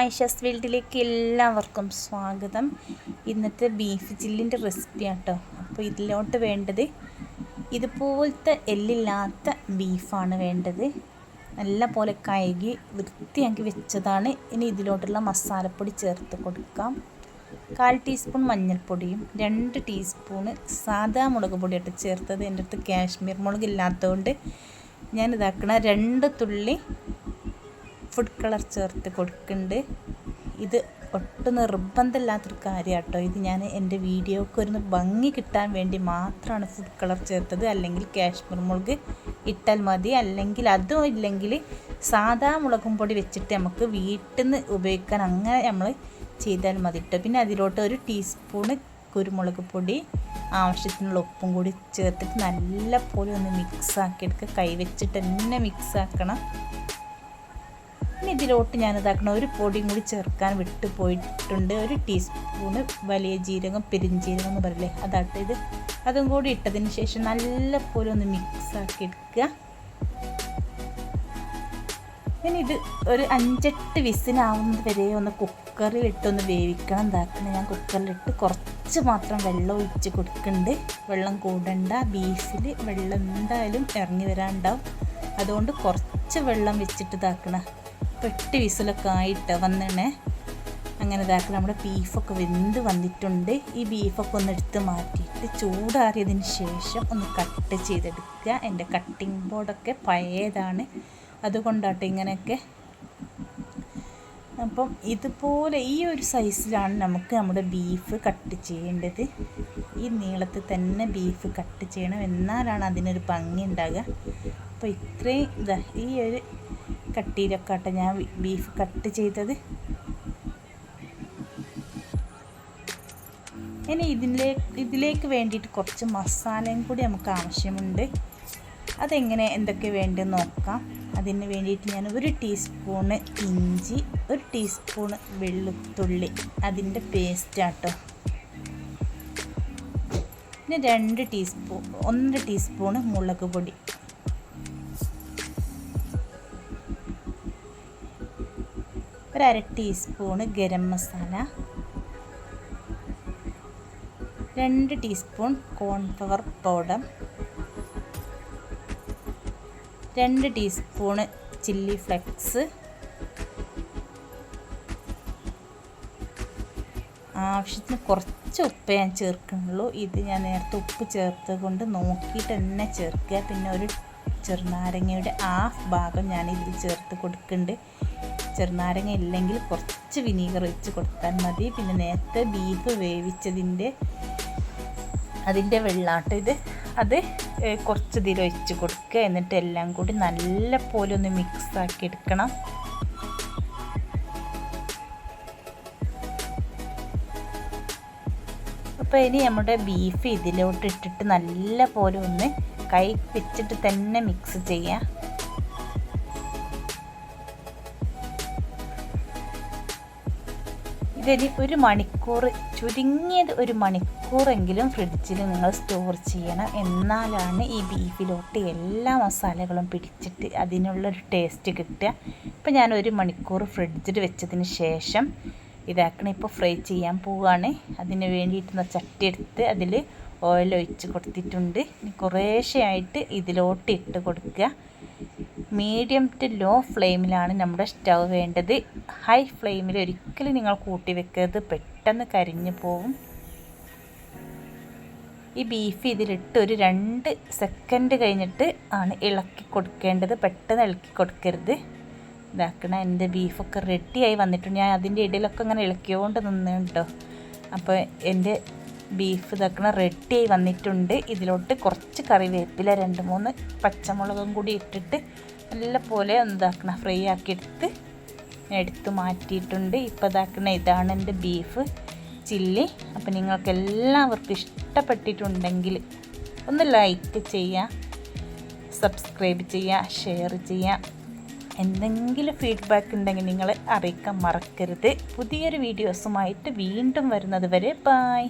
ആയിഷാസ് വീൽഡിലേക്ക് എല്ലാവർക്കും സ്വാഗതം. ഇന്നത്തെ ബീഫ് ചില്ലിന്റെ റെസിപ്പിയാണ് ആട്ടോ. അപ്പോൾ ഇതിലോട്ട് വേണ്ടത് ഇതുപോലത്തെ എല്ലില്ലാത്ത ബീഫാണ് വേണ്ടത്. നല്ല പോലെ കഴുകി വൃത്തിയാക്കി വെച്ചതാണ്. ഇനി ഇതിലോട്ടുള്ള മസാലപ്പൊടി ചേർത്ത് കൊടുക്കാം. കാൽ ടീസ്പൂൺ മഞ്ഞൾപ്പൊടിയും രണ്ട് ടീസ്പൂണ് സാധാ മുളക് പൊടിയായിട്ട് ചേർത്തത്. എന്റെ അടുത്ത് കാശ്മീർ മുളക് ഇല്ലാത്തതുകൊണ്ട് ഞാൻ ഇതാക്കണ രണ്ട് തുള്ളി ഫുഡ് കളർ ചേർത്ത് കൊടുക്കുന്നുണ്ട്. ഇത് ഒട്ടും നിർബന്ധമില്ലാത്തൊരു കാര്യം കേട്ടോ ഇത് ഞാൻ എന്റെ വീഡിയോക്ക് ഒരു ഭംഗി കിട്ടാൻ വേണ്ടി മാത്രമാണ് ഫുഡ് കളർ ചേർത്തത്. അല്ലെങ്കിൽ കാശ്മീർ മുളക് ഇട്ടാൽ മതി. അല്ലെങ്കിൽ അതും ഇല്ലെങ്കിൽ സാധാ മുളകും പൊടി വെച്ചിട്ട് നമുക്ക് വീട്ടിൽ നിന്ന് ഉപയോഗിക്കാൻ അങ്ങനെ നമ്മൾ ചെയ്താൽ മതി കേട്ടോ പിന്നെ അതിലോട്ട് ഒരു ടീസ്പൂണ് കുരുമുളക് പൊടി ആവശ്യത്തിനുള്ള ഉപ്പും കൂടി ചേർത്തിട്ട് നല്ല പോലെ ഒന്ന് മിക്സ് ആക്കി എടുക്കുക. കൈ വെച്ചിട്ട് തന്നെ മിക്സ് ആക്കണം. ഇനി ഇതിലോട്ട് ഞാൻ ഇതാക്കണം ഒരു പൊടിയും കൂടി ചേർക്കാൻ വിട്ടു പോയിട്ടുണ്ട്. ഒരു ടീസ്പൂണ് വലിയ ജീരകം പെരിഞ്ജീരകം എന്ന് പറയില്ലേ? അതാട്ട് ഇത് അതും കൂടി ഇട്ടതിന് ശേഷം നല്ലപോലെ ഒന്ന് മിക്സാക്കി എടുക്കുക. ഇനി ഇത് ഒരു അഞ്ചെട്ട് വിസിനാവുന്നത് വരെ ഒന്ന് കുക്കറിൽ ഇട്ട് ഒന്ന് വേവിക്കണം എന്താക്കണം ഞാൻ കുക്കറിലിട്ട് കുറച്ച് മാത്രം വെള്ളം ഒഴിച്ച് കൊടുക്കുന്നുണ്ട് വെള്ളം കൂടണ്ട. ബീഫിൽ വെള്ളം എന്തായാലും ഇറങ്ങി വരാനുണ്ടാവും അതുകൊണ്ട് കുറച്ച് വെള്ളം വെച്ചിട്ട് ഇതാക്കണം. പെട്ട് വിസിലൊക്കെ ആയിട്ട് വന്നിണേ. അങ്ങനെ ഇതാക്കി നമ്മുടെ ബീഫൊക്കെ വെന്ത് വന്നിട്ടുണ്ട്. ഈ ബീഫൊക്കെ ഒന്ന് എടുത്ത് മാറ്റിയിട്ട് ചൂടാറിയതിന് ശേഷം ഒന്ന് കട്ട് ചെയ്തെടുക്കുക. എന്റെ കട്ടിംഗ് ബോർഡൊക്കെ പഴയതാണ്. അതുകൊണ്ടാട്ടോ ഇങ്ങനെയൊക്കെ. അപ്പം ഇതുപോലെ ഈ ഒരു സൈസിലാണ് നമുക്ക് നമ്മുടെ ബീഫ് കട്ട് ചെയ്യേണ്ടത്. ഈ നീളത്തിൽ തന്നെ ബീഫ് കട്ട് ചെയ്യണം. എന്നാലാണ് അതിനൊരു ഭംഗി ഉണ്ടാകുക അപ്പോൾ ഇത്രയും ഇതാ ഈ ഒരു കട്ടിയിലൊക്കെ ആട്ടെ ഞാൻ ബീഫ് കട്ട് ചെയ്തത്. ഇനി ഇതിലേക്ക് ഇതിലേക്ക് വേണ്ടിയിട്ട് കുറച്ച് മസാലയും കൂടി നമുക്ക് ആവശ്യമുണ്ട്. അതെങ്ങനെ എന്തൊക്കെ വേണ്ടതെന്ന് നോക്കാം. അതിന് വേണ്ടിയിട്ട് ഞാൻ ഒരു ടീസ്പൂണ് ഇഞ്ചി ഒരു ടീസ്പൂണ് വെളുത്തുള്ളി. അതിന്റെ പേസ്റ്റ് ആട്ടോ. പിന്നെ രണ്ട് ടീസ്പൂൺ ഒന്നര ടീസ്പൂണ് മുളക് പൊടി. ഒരു അര ടീസ്പൂണ് ഗരം മസാല. രണ്ട് ടീസ്പൂൺ കോൺഫ്ലവർ പൗഡർ. രണ്ട് ടീസ്പൂണ് ചില്ലി ഫ്ലെക്സ്. ആവശ്യത്തിന് കുറച്ച് ഉപ്പ് ഞാൻ ചേർക്കുന്നുള്ളൂ. ഇത് ഞാൻ നേരത്തെ ഉപ്പ് ചേർത്ത് കൊണ്ട് നോക്കിയിട്ട് തന്നെ ചേർക്കുക. പിന്നെ ഒരു ചെറുനാരങ്ങയുടെ ഹാഫ് ഭാഗം ഞാൻ ഇതിൽ ചേർത്ത് കൊടുക്കുന്നുണ്ട്. ചെറുനാരങ്ങ ഇല്ലെങ്കിൽ കുറച്ച് വിനീഗർ ഒഴിച്ച് കൊടുത്താൽ മതി. പിന്നെ നേരത്തെ ബീഫ് വേവിച്ചതിന്റെ അതിന്റെ വെള്ളാട്ട് ഇത് അത് കുറച്ച് ഇതിൽ ഒഴിച്ച് കൊടുക്കുക. എന്നിട്ട് എല്ലാം കൂടി നല്ല പോലെ ഒന്ന് മിക്സ് ആക്കി എടുക്കണം. അപ്പോൾ ഇനി നമ്മുടെ ബീഫ് ഇതിലോട്ട് ഇട്ടിട്ട് നല്ല പോലെ ഒന്ന് കൈ വെച്ചിട്ട് തന്നെ മിക്സ് ചെയ്യാം ഇതിന് ഒരു മണിക്കൂർ ചുരുങ്ങിയത് ഒരു മണിക്കൂറെങ്കിലും ഫ്രിഡ്ജിൽ നിങ്ങൾ സ്റ്റോർ ചെയ്യണം. എന്നാലാണ് ഈ ബീഫിലോട്ട് എല്ലാ മസാലകളും പിടിച്ചിട്ട് അതിനുള്ളൊരു ടേസ്റ്റ് കിട്ടുക. ഇപ്പം ഞാൻ ഒരു മണിക്കൂർ ഫ്രിഡ്ജിൽ വെച്ചതിന് ശേഷം ഇതാക്കണം. ഇപ്പോൾ ഫ്രൈ ചെയ്യാൻ പോവുകയാണ് അതിന് വേണ്ടിയിട്ട് ചട്ടി എടുത്ത് അതിൽ ഓയിൽ ഒഴിച്ച് കൊടുത്തിട്ടുണ്ട്. കുറേശ്ശെയായിട്ട് ഇതിലോട്ട് ഇട്ട് കൊടുക്കുക. മീഡിയം ടു ലോ ഫ്ലെയിമിലാണ് നമ്മുടെ സ്റ്റൗ വേണ്ടത്. ഹൈ ഫ്ലെയിമിൽ ഒരിക്കലും നിങ്ങൾ കൂട്ടി വെക്കരുത് പെട്ടെന്ന് കരിഞ്ഞു പോവും. ഈ ബീഫ് ഇതിലിട്ട് ഒരു രണ്ട് സെക്കൻഡ് കഴിഞ്ഞിട്ട് ആണ് ഇളക്കി കൊടുക്കേണ്ടത്. പെട്ടെന്ന് ഇളക്കി കൊടുക്കരുത്. ഇതാക്കണ എന്റെ ബീഫൊക്കെ റെഡിയായി വന്നിട്ടുണ്ട്. ഞാൻ അതിന്റെ ഇടയിലൊക്കെ അങ്ങനെ ഇളക്കിയോണ്ട് നിന്നുണ്ടോ? അപ്പോൾ എന്റെ ബീഫ് ഇതാക്കണ റെഡിയായി വന്നിട്ടുണ്ട്. ഇതിലോട്ട് കുറച്ച് കറിവേപ്പില രണ്ട് മൂന്ന് പച്ചമുളകും കൂടി ഇട്ടിട്ട് നല്ല പോലെ എന്താക്കണം ഫ്രൈ ആക്കി എടുത്ത് മാറ്റിയിട്ടുണ്ട്. ഇപ്പോൾ ഇതാക്കുന്ന ഇതാണ് എന്റെ ബീഫ് ചില്ലി അപ്പോൾ നിങ്ങൾക്ക് എല്ലാവർക്കും ഇഷ്ടപ്പെട്ടിട്ടുണ്ടെങ്കിൽ ഒന്ന് ലൈക്ക് ചെയ്യുക സബ്സ്ക്രൈബ് ചെയ്യുക ഷെയർ ചെയ്യുക എന്തെങ്കിലും ഫീഡ്ബാക്ക് ഉണ്ടെങ്കിൽ നിങ്ങൾ അറിയിക്കാൻ മറക്കരുത്. പുതിയൊരു വീഡിയോസുമായിട്ട് വീണ്ടും വരുന്നത് വരെ ബായ്